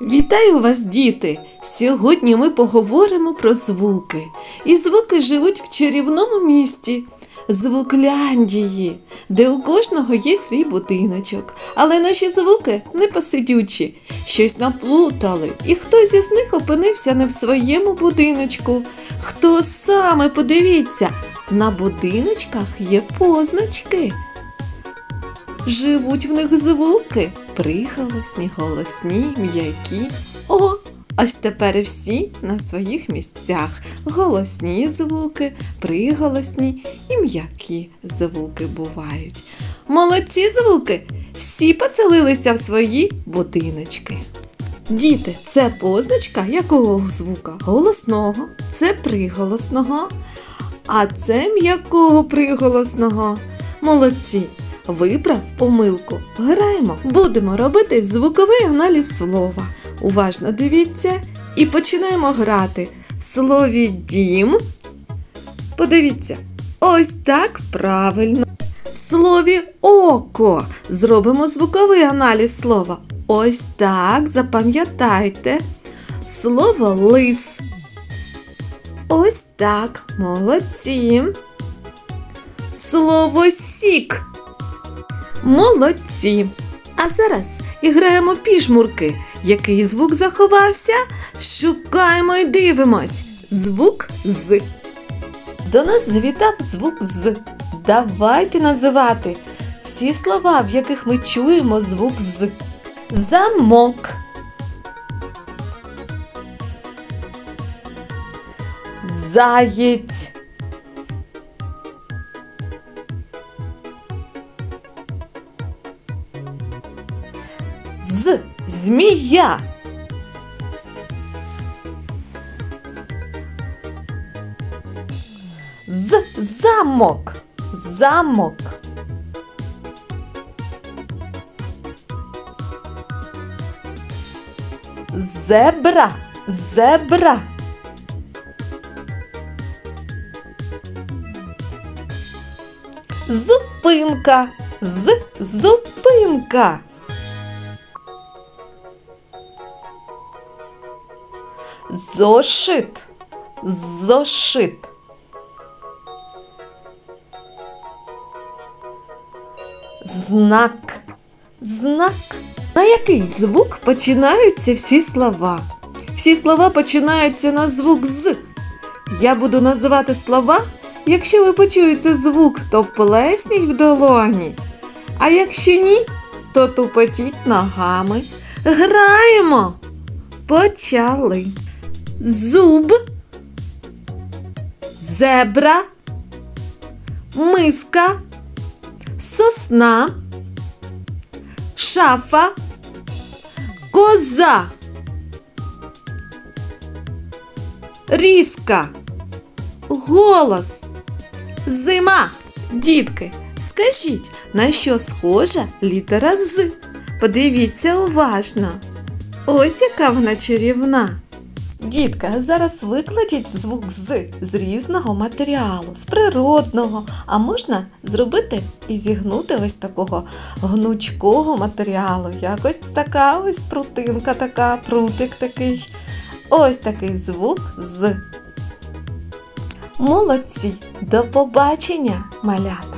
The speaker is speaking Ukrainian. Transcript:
Вітаю вас, діти! Сьогодні ми поговоримо про звуки. І звуки живуть в чарівному місті. Звукляндії, де у кожного є свій будиночок. Але наші звуки не посидючі, щось наплутали, і хтось із них опинився не в своєму будиночку. Хто саме подивіться, на будиночках є позначки. Живуть в них звуки приголосні, голосні, м'які. О, ось тепер всі на своїх місцях. Голосні звуки, приголосні і м'які звуки бувають. Молодці звуки всі поселилися в свої будиночки. Діти, це позначка якого звука? Голосного, це приголосного, а це м'якого приголосного. Молодці! Виправ помилку. Граємо. Будемо робити звуковий аналіз слова. Уважно дивіться і починаємо грати. В слові дім. Подивіться. Ось так правильно. В слові око зробимо звуковий аналіз слова. Ось так, запам'ятайте. Слово лис. Ось так. Молодці. Слово сік. Молодці. А зараз іграємо пішмурки. Який звук заховався? Шукаємо і дивимось. Звук з. До нас завітав звук з. Давайте називати всі слова, в яких ми чуємо звук з. Замок. Заєць. З змія. З замок. Замок. Зебра. Зебра. Зупинка. З зупинка. Зошит. Зошит. Знак. Знак. На який звук починаються всі слова? Всі слова починаються на звук з. Я буду називати слова. Якщо ви почуєте звук, то плесніть в долоні. А якщо ні, то тупотіть ногами. Граємо. Почали. Зуб, зебра, миска, сосна, шафа, коза, різка, голос, зима. Дітки, скажіть, на що схожа літера з? Подивіться уважно. Ось яка вона чарівна. Дітка, зараз викладіть звук з з різного матеріалу, з природного, а можна зробити і зігнути ось такого гнучкого матеріалу. Якось така ось прутинка, така, прутик такий. Ось такий звук з. Молодці! До побачення, малята!